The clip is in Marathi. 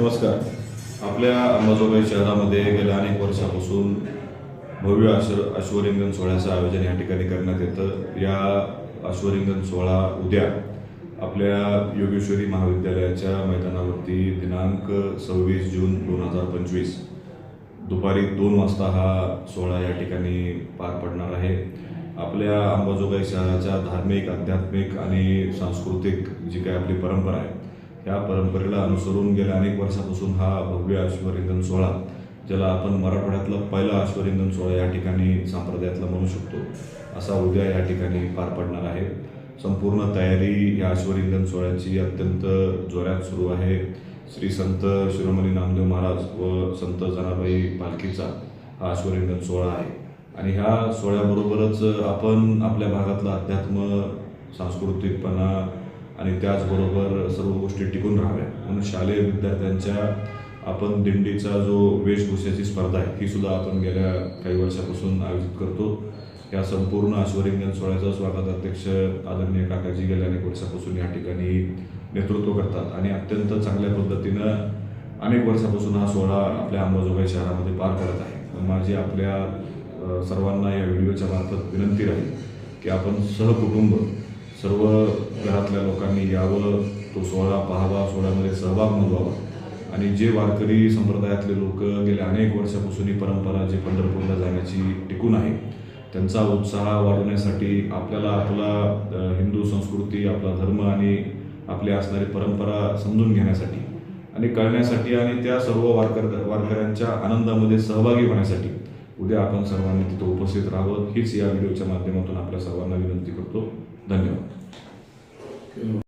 नमस्कार. आपल्या अंबाजोगाई शहरामध्ये गेल्या अनेक वर्षापासून भव्य अश्व अश्वरिंगण सोहळ्याचं आयोजन या ठिकाणी करण्यात येतं. या अश्वरिंगण सोहळा उद्या आपल्या योगेश्वरी महाविद्यालयाच्या मैदानावरती दिनांक सव्वीस जून दोन हजार पंचवीस दुपारी दोन वाजता हा सोहळा या ठिकाणी पार पडणार आहे. आपल्या अंबाजोगाई शहराच्या धार्मिक आध्यात्मिक आणि सांस्कृतिक जी काही आपली परंपरा आहे ह्या परंपरेला अनुसरून गेल्या अनेक वर्षापासून हा भव्य अश्वरिंगण सोहळा ज्याला आपण मराठवाड्यातला पहिला अश्वरिंगण सोहळा या ठिकाणी संप्रदायातला म्हणू शकतो असा उद्या या ठिकाणी पार पडणार आहे. संपूर्ण तयारी या अश्वरिंगण सोहळ्याची अत्यंत जोरात सुरू आहे. श्री संत शिरोमणी नामदेव महाराज व संत जनाबाई पालखीचा हा अश्वरिंगण सोहळा आहे. आणि ह्या सोहळ्याबरोबरच आपण आपल्या भागातलं अध्यात्म सांस्कृतिकपणा आणि त्याचबरोबर सर्व गोष्टी टिकून राहाव्या. म्हणून शालेय विद्यार्थ्यांच्या आपण दिंडीचा जो वेशभूषेची स्पर्धा आहे ही सुद्धा आपण गेल्या काही वर्षापासून आयोजित करतो. या संपूर्ण अश्वरिंगण सोहळ्याचा स्वागत अध्यक्ष आदरणीय काकाजी गेल्या अनेक वर्षापासून या ठिकाणी नेतृत्व करतात. आणि अत्यंत चांगल्या पद्धतीनं अनेक वर्षापासून हा सोहळा आपल्या अंबाजोगाई शहरामध्ये पार करत आहे. माझी आपल्या सर्वांना या व्हिडिओच्या मार्फत विनंती राहील की आपण सहकुटुंब सर्व घरातल्या लोकांनी यावं तो सोहळा पाहावा सोहळ्यामध्ये सहभाग नोंदवावा. आणि जे वारकरी संप्रदायातले लोक गेल्या अनेक वर्षापासून ही परंपरा जी पंढरपूरला जाण्याची टिकून आहे त्यांचा उत्साह वाढवण्यासाठी आपल्याला आपला हिंदू संस्कृती आपला धर्म आणि आपली असणारी परंपरा समजून घेण्यासाठी आणि कळण्यासाठी आणि त्या सर्व वारकर वारकऱ्यांच्या आनंदामध्ये सहभागी होण्यासाठी उद्या आपण सर्वांनी तिथं उपस्थित राहावं हीच या व्हिडिओच्या माध्यमातून आपल्या सर्वांना विनंती करतो. धन्यवाद.